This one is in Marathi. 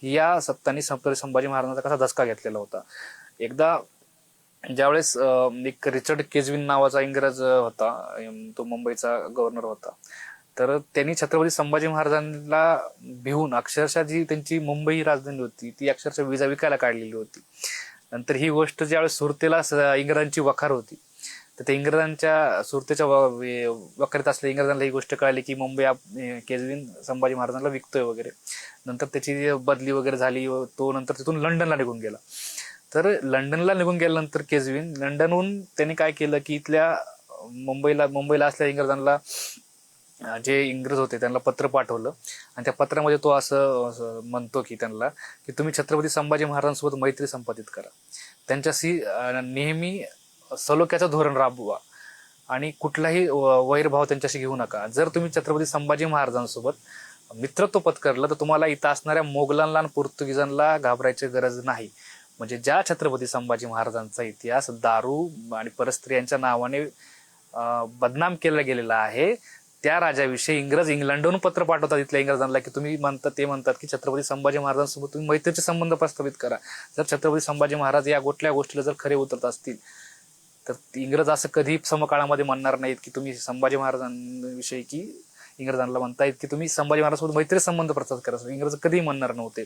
की या सत्तांनी छत्रपती संभाजी महाराजांचा कसा धसका घेतलेला होता. एकदा ज्यावेळेस एक रिचर्ड केजविन नावाचा इंग्रज होता तो मुंबईचा गव्हर्नर होता तर त्यांनी छत्रपती संभाजी महाराजांना भिवून अक्षरशः जी त्यांची मुंबई राजधानी होती ती अक्षरशः विजा विकायला काढलेली होती. नंतर ही गोष्ट ज्यावेळेस सुरतेला इंग्रजांची वखार होती तर त्या इंग्रजांच्या सुरतेच्या वखारीत असलेल्या इंग्रजांना ही गोष्ट कळाली की मुंबई आप- केजविन संभाजी महाराजांना विकतोय वगैरे. नंतर त्याची बदली वगैरे झाली व तो नंतर तिथून लंडनला निघून गेला. तर लंडनला निघून गेल्यानंतर केजविन लंडनहून त्यांनी काय केलं की इथल्या मुंबईला मुंबईला असल्या इंग्रजांना जे इंग्रज होते त्यांना पत्र पाठवलं. आणि त्या पत्रामध्ये तो असं असं म्हणतो की त्यांना की तुम्ही छत्रपती संभाजी महाराजांसोबत मैत्री संपादित करा. त्यांच्याशी नेहमी सलोख्याचं धोरण राबवा आणि कुठलाही व- वैरभाव त्यांच्याशी घेऊ नका. जर तुम्ही छत्रपती संभाजी महाराजांसोबत मित्रत्व पत्करलं तर तुम्हाला इथं असणाऱ्या मोगलांना आणि पोर्तुगीजांना घाबरायची गरज नाही. म्हणजे ज्या छत्रपती संभाजी महाराजांचा इतिहास दारू आणि परस्त्रियांच्या नावाने बदनाम केला गेलेला आहे त्या राजाविषयी इंग्रज इंग्लंडहून पत्र पाठवतात इथल्या इंग्रजांना की तुम्ही म्हणतात ते म्हणतात की छत्रपती संभाजी महाराजांसोबत तुम्ही मैत्रीचे संबंध प्रस्थापित करा. जर छत्रपती संभाजी महाराज या कुठल्या गोष्टीला जर खरे उतरत असतील तर इंग्रज असं कधी समकाळामध्ये म्हणणार नाहीत की तुम्ही संभाजी महाराजांविषयी की इंग्रजांना म्हणतायत की तुम्ही संभाजी महाराजांसोबत मैत्री संबंध प्रसाद करा. इंग्रज कधीही म्हणणार नव्हते.